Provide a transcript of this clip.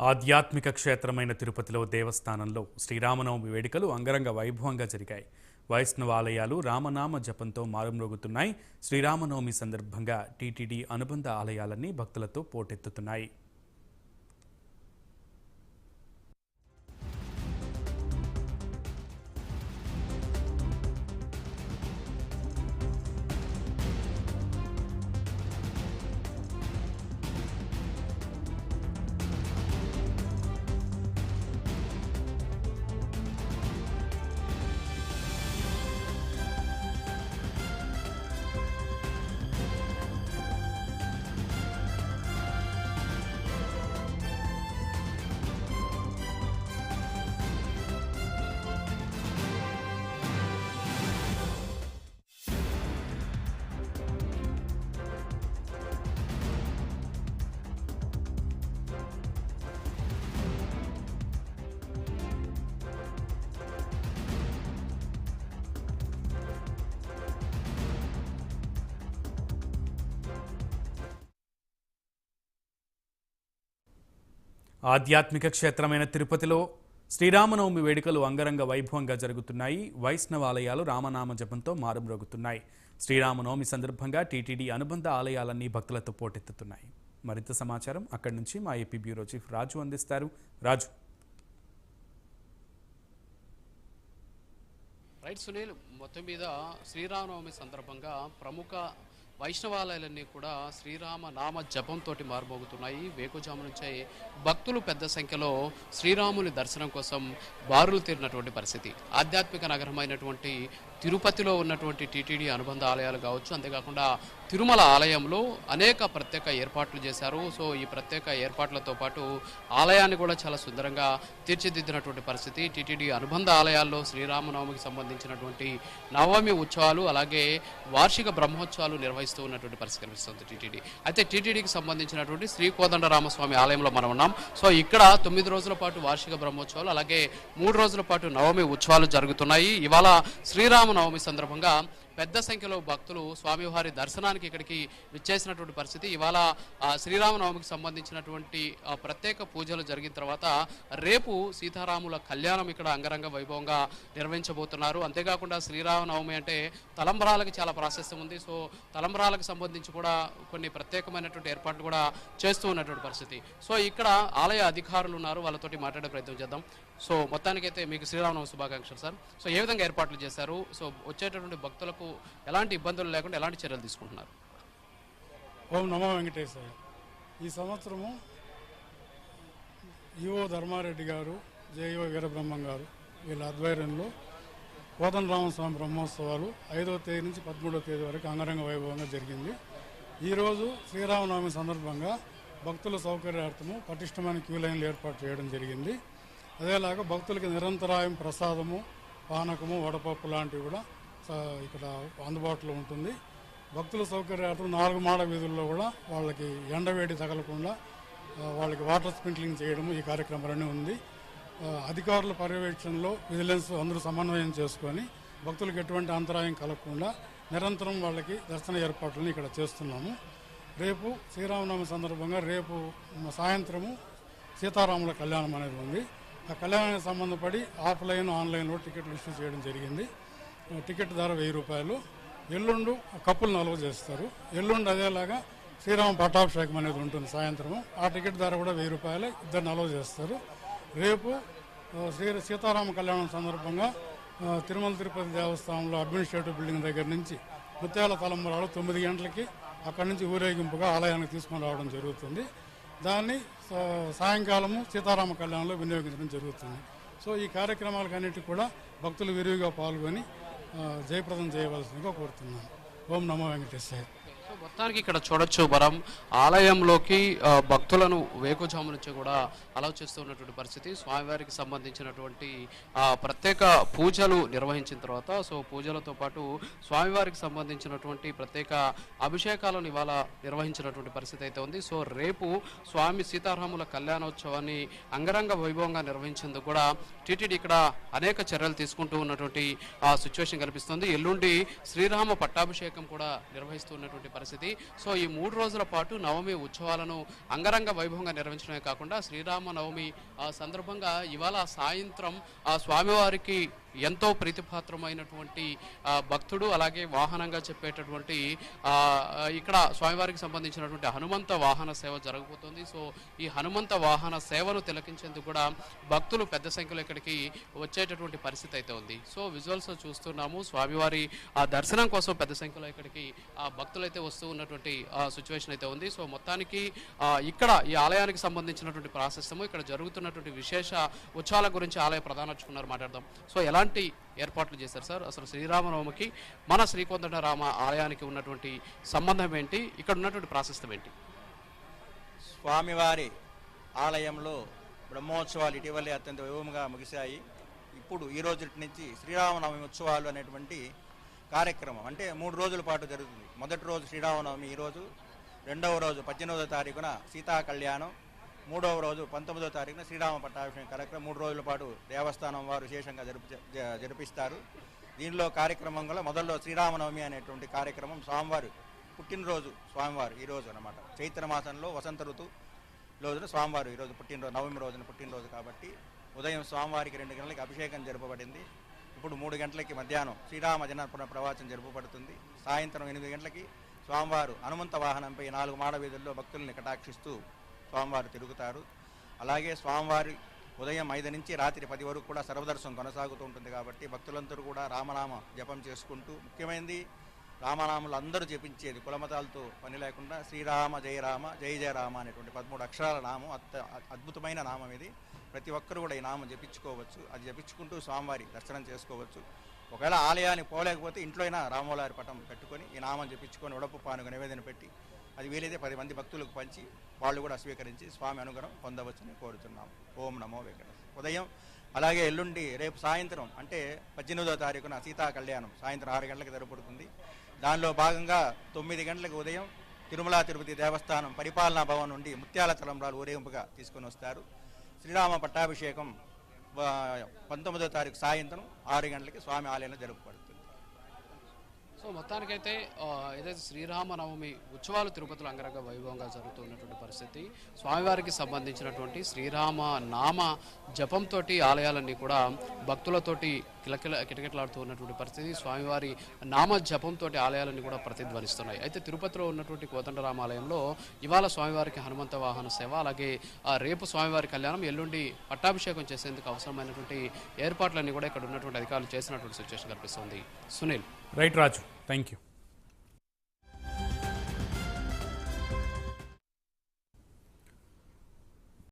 ఆధ్యాత్మిక క్షేత్రమైన తిరుపతిలో దేవస్థానంలో శ్రీరామనవమి వేడుకలు అంగరంగ వైభవంగా జరిగాయి. వైష్ణవాలయాలు రామనామ జపంతో మారుమ్రోగుతున్నాయి. శ్రీరామనవమి సందర్భంగా టీటీడీ అనుబంధ ఆలయాలన్నీ భక్తులతో పోటెత్తుతున్నాయి. ఆధ్యాత్మిక క్షేత్రమైన తిరుపతిలో శ్రీరామనవమి వేడుకలు అంగరంగ వైభవంగా జరుగుతున్నాయి. వైష్ణవాలయాలు రామనామ జపంతో మారుమ్రోగుతున్నాయి. శ్రీరామనవమి సందర్భంగా టీటీడీ అనుబంధ ఆలయాలన్నీ భక్తులతో పోటెత్తుతున్నాయి. మరింత సమాచారం అక్కడి నుంచి మా ఏపీ బ్యూరో చీఫ్ రాజు అందిస్తారు. రాజు. రైట్ సునీల్ మొత్తం మీద శ్రీరామనవమి సందర్భంగా ప్రముఖ వైష్ణవాలయాలన్నీ కూడా శ్రీరామ నామ జపంతో మారుమోగుతున్నాయి. వేకుజాము నుంచే భక్తులు పెద్ద సంఖ్యలో శ్రీరాముని దర్శనం కోసం బారులు తీరినటువంటి పరిస్థితి. ఆధ్యాత్మిక నగరమైనటువంటి తిరుపతిలో ఉన్నటువంటి టీటీడీ అనుబంధ ఆలయాలు కావచ్చు అంతేకాకుండా తిరుమల ఆలయంలో అనేక ప్రత్యేక ఏర్పాట్లు చేశారు. సో ఈ ప్రత్యేక ఏర్పాట్లతో పాటు ఆలయాన్ని కూడా చాలా సుందరంగా తీర్చిదిద్దినటువంటి పరిస్థితి. టీటీడీ అనుబంధ ఆలయాల్లో శ్రీరామనవమికి సంబంధించినటువంటి నవమి ఉత్సవాలు అలాగే వార్షిక బ్రహ్మోత్సవాలు నిర్వహిస్తూ ఉన్నటువంటి పరిస్థితి కనిపిస్తుంది టీటీడీ. అయితే టీటీడీకి సంబంధించినటువంటి శ్రీ కోదండరామస్వామి ఆలయంలో మనం ఉన్నాం. సో ఇక్కడ తొమ్మిది రోజుల పాటు వార్షిక బ్రహ్మోత్సవాలు అలాగే మూడు రోజుల పాటు నవమి ఉత్సవాలు జరుగుతున్నాయి. ఇవాళ శ్రీరామనవమి సందర్భంగా పెద్ద సంఖ్యలో భక్తులు స్వామివారి దర్శనానికి ఇక్కడికి విచ్చేసినటువంటి పరిస్థితి. ఇవాళ శ్రీరామనవమికి సంబంధించినటువంటి ప్రత్యేక పూజలు జరిగిన తర్వాత రేపు సీతారాముల కళ్యాణం ఇక్కడ అంగరంగ వైభవంగా నిర్వహించబోతున్నారు. అంతేకాకుండా శ్రీరామనవమి అంటే తలంబరాలకు చాలా ప్రాశస్యం ఉంది. సో తలంబరాలకు సంబంధించి కూడా కొన్ని ప్రత్యేకమైనటువంటి ఏర్పాట్లు కూడా చేస్తూ ఉన్నటువంటి పరిస్థితి. సో ఇక్కడ ఆలయ అధికారులు ఉన్నారు. వాళ్ళతోటి మాట్లాడే ప్రయత్నం చేద్దాం. సో మొత్తానికైతే మీకు శ్రీరామనవమి శుభాకాంక్షలు సార్. సో ఏ విధంగా ఏర్పాట్లు చేశారు? సో వచ్చేటటువంటి భక్తులకు ఎలాంటి ఇబ్బందులు లేకుండా ఎలాంటి చర్యలు తీసుకుంటున్నారు? ఓం నమో వెంకటేశ్వర ఈ సంవత్సరము ఈఓ ధర్మారెడ్డి గారు జేఓ వీరబ్రహ్మం గారు వీళ్ళ ఆధ్వర్యంలో కోదండరామస్వామి బ్రహ్మోత్సవాలు ఐదవ తేదీ నుంచి పదమూడవ తేదీ వరకు అంగరంగ వైభవంగా జరిగింది. ఈరోజు శ్రీరామనవమి సందర్భంగా భక్తుల సౌకర్యార్థము పటిష్టమైన క్యూ లైన్లు ఏర్పాటు చేయడం జరిగింది. అదేలాగా భక్తులకి నిరంతరాయం ప్రసాదము పానకము వడపప్పు లాంటివి కూడా ఇక్కడ అందుబాటులో ఉంటుంది. భక్తుల సౌకర్యార్థం నాలుగు మాడ వీధుల్లో కూడా వాళ్ళకి ఎండవేడి తగలకుండా వాళ్ళకి వాటర్ స్ప్రింక్లింగ్ చేయడం ఈ కార్యక్రమాలన్నీ ఉంది. అధికారుల పర్యవేక్షణలో విజిలెన్స్ అందరూ సమన్వయం చేసుకొని భక్తులకు ఎటువంటి అంతరాయం కలగకుండా నిరంతరం వాళ్ళకి దర్శన ఏర్పాట్లను ఇక్కడ చేస్తున్నాము. రేపు శ్రీరామనవమి సందర్భంగా రేపు సాయంత్రము సీతారాముల కళ్యాణం అనేది ఉంది. ఆ కళ్యాణానికి సంబంధపడి ఆఫ్లైన్ ఆన్లైన్లో టికెట్లు ఇష్యూ చేయడం జరిగింది. టికెట్ ధర వెయ్యి రూపాయలు. ఎల్లుండు కప్పులు నలుగు చేస్తారు. ఎల్లుండి అదేలాగా శ్రీరామ పట్టాభిషేకం అనేది ఉంటుంది సాయంత్రం ఆ టికెట్ ధర కూడా వెయ్యి రూపాయలు ఇద్దరు నలుగు చేస్తారు. రేపు శ్రీ సీతారామ కళ్యాణం సందర్భంగా తిరుమల తిరుపతి దేవస్థానంలో అడ్మినిస్ట్రేటివ్ బిల్డింగ్ దగ్గర నుంచి ముత్యాల తలంబరాలు తొమ్మిది గంటలకి అక్కడి నుంచి ఊరేగింపుగా ఆలయానికి తీసుకొని రావడం జరుగుతుంది. దాన్ని సాయంకాలము సీతారామ కళ్యాణంలో వినియోగించడం జరుగుతుంది. సో ఈ కార్యక్రమాలకన్నిటికీ కూడా భక్తులు విరివిగా పాల్గొని జయప్రదం చేయవలసిందిగా కోరుతున్నాను. ఓం నమో వెంకటేశ్వర మొత్తానికి ఇక్కడ చూడొచ్చు మనం ఆలయంలోకి భక్తులను వేకుజాము నుంచి కూడా అలౌ చేస్తూ ఉన్నటువంటి పరిస్థితి. స్వామివారికి సంబంధించినటువంటి ప్రత్యేక పూజలు నిర్వహించిన తర్వాత సో పూజలతో పాటు స్వామివారికి సంబంధించినటువంటి ప్రత్యేక అభిషేకాలను ఇవాళ నిర్వహించినటువంటి పరిస్థితి అయితే ఉంది. సో రేపు స్వామి సీతారాముల కళ్యాణోత్సవాన్ని అంగరంగ వైభవంగా నిర్వహించేందుకు కూడా టీటీడీ ఇక్కడ అనేక చర్యలు తీసుకుంటూ ఉన్నటువంటి సిచ్యువేషన్ కనిపిస్తుంది. ఎల్లుండి శ్రీరామ పట్టాభిషేకం కూడా నిర్వహిస్తూ ఉన్నటువంటి పరిస్థితి. సో ఈ మూడు రోజుల పాటు నవమి ఉత్సవాలను అంగరంగ వైభవంగా నిర్వహించడమే కాకుండా శ్రీరామ నవమి ఆ సందర్భంగా ఇవాళ సాయంత్రం ఆ స్వామివారికి ఎంతో ప్రీతిపాత్రమైనటువంటి భక్తుడు అలాగే వాహనంగా చెప్పేటటువంటి ఇక్కడ స్వామివారికి సంబంధించినటువంటి హనుమంత వాహన సేవ జరగబోతోంది. సో ఈ హనుమంత వాహన సేవను తిలకించేందుకు కూడా భక్తులు పెద్ద సంఖ్యలో ఇక్కడికి వచ్చేటటువంటి పరిస్థితి అయితే ఉంది. సో విజువల్స్ చూస్తున్నాము. స్వామివారి ఆ దర్శనం కోసం పెద్ద సంఖ్యలో ఇక్కడికి ఆ భక్తులు అయితే వస్తూ ఉన్నటువంటి సిచ్యువేషన్ అయితే ఉంది. సో మొత్తానికి ఇక్కడ ఈ ఆలయానికి సంబంధించినటువంటి ప్రాశస్త్యము ఇక్కడ జరుగుతున్నటువంటి విశేష ఉత్సవాల గురించి ఆలయ ప్రధాన అర్చకున్నారు మాట్లాడదాం. సో ఎలాంటి ఏర్పాట్లు చేశారు సార్. అసలు శ్రీరామనవమికి మన శ్రీకొందరామ ఆలయానికి ఉన్నటువంటి సంబంధం ఏంటి? ఇక్కడ ఉన్నటువంటి ప్రాశస్తం ఏంటి? స్వామివారి ఆలయంలో బ్రహ్మోత్సవాలు ఇటీవలే అత్యంత వైభవంగా ముగిశాయి. ఇప్పుడు ఈ రోజు నుంచి శ్రీరామనవమి ఉత్సవాలు అనేటువంటి కార్యక్రమం అంటే మూడు రోజుల పాటు జరుగుతుంది. మొదటి రోజు శ్రీరామనవమి ఈ రోజు రెండవ రోజు పద్దెనిమిదవ తారీఖున సీతా కళ్యాణం మూడవ రోజు పంతొమ్మిదవ తారీఖున శ్రీరామ పట్టాభిషేకం కార్యక్రమం. మూడు రోజుల పాటు దేవస్థానం వారు విశేషంగా జరుపు జరిపిస్తారు. దీనిలో కార్యక్రమం గల మొదల్లో శ్రీరామనవమి అనేటువంటి కార్యక్రమం స్వామివారు పుట్టినరోజు స్వామివారు ఈరోజు అనమాట చైత్ర మాసంలో వసంత ఋతు రోజున స్వామివారు ఈరోజు పుట్టినరోజు నవమి రోజున పుట్టినరోజు కాబట్టి ఉదయం స్వామివారికి రెండు గంటలకి అభిషేకం జరపబడింది. ఇప్పుడు మూడు గంటలకి మధ్యాహ్నం శ్రీరామ జనార్పణ ప్రవాచం జరుపబడుతుంది సాయంత్రం ఎనిమిది గంటలకి స్వామివారు హనుమంత వాహనంపై నాలుగు మాడ వీధుల్లో భక్తుల్ని కటాక్షిస్తూ స్వామివారు తిరుగుతారు. అలాగే స్వామివారి ఉదయం ఐదు నుంచి రాత్రి పది వరకు కూడా సర్వదర్శనం కొనసాగుతూ ఉంటుంది కాబట్టి భక్తులందరూ కూడా రామనామ జపం చేసుకుంటూ ముఖ్యమైనది రామనామలు అందరూ జపించేది కులమతాలతో పని లేకుండా శ్రీరామ జయ రామ జయ జయ రామ అనేటువంటి పదమూడు అక్షరాల నామం అత్త అద్భుతమైన నామం ఇది. ప్రతి ఒక్కరు కూడా ఈ నామం జపించుకోవచ్చు. అది జపించుకుంటూ స్వామివారి దర్శనం చేసుకోవచ్చు. ఒకవేళ ఆలయానికి పోలేకపోతే ఇంట్లో అయినా రామోలారి పటం పెట్టుకొని ఈ నామం జపించుకొని ఉడపు పానుగ నివేదన పెట్టి అది వీలైతే పది మంది భక్తులకు పంచి వాళ్ళు కూడా స్వీకరించి స్వామి అనుగ్రహం పొందవచ్చని కోరుతున్నాం ఓం నమో వెంకట ఉదయం అలాగే ఎల్లుండి రేపు సాయంత్రం అంటే పద్దెనిమిదో తారీఖున సీతా కళ్యాణం. సాయంత్రం ఆరు గంటలకు జరుపుడుతుంది దానిలో భాగంగా తొమ్మిది గంటలకు ఉదయం తిరుమల తిరుపతి దేవస్థానం పరిపాలనా భవన్ నుండి ముత్యాల తలంబ్రాలు ఊరేగింపుగా తీసుకొని వస్తారు. శ్రీరామ పట్టాభిషేకం పంతొమ్మిదో తారీఖు సాయంత్రం ఆరు గంటలకి స్వామి ఆలయంలో జరుపుబడుతుంది సో మొత్తానికైతే ఏదైతే శ్రీరామనవమి ఉత్సవాలు తిరుపతిలో అంగరంగ వైభవంగా జరుగుతున్నటువంటి పరిస్థితి స్వామివారికి సంబంధించినటువంటి శ్రీరామ నామ జపంతో ఆలయాలన్నీ కూడా భక్తులతోటి కిలకిల కిటకిటలాడుతూ ఉన్నటువంటి పరిస్థితి. స్వామివారి నామ జపంతో ఆలయాలన్నీ కూడా ప్రతిధ్వనిస్తున్నాయి. అయితే తిరుపతిలో ఉన్నటువంటి కోదండరామ ఆలయంలో ఇవాళ స్వామివారికి హనుమంత వాహన సేవ అలాగే ఆ, రేపు స్వామివారి కళ్యాణం ఎల్లుండి పట్టాభిషేకం చేసేందుకు అవసరమైనటువంటి ఏర్పాట్లన్నీ కూడా ఇక్కడ ఉన్నటువంటి అధికారులు చేసినటువంటి సిచ్యువేషన్ కనిపిస్తుంది. Sunil. Right Raju thank you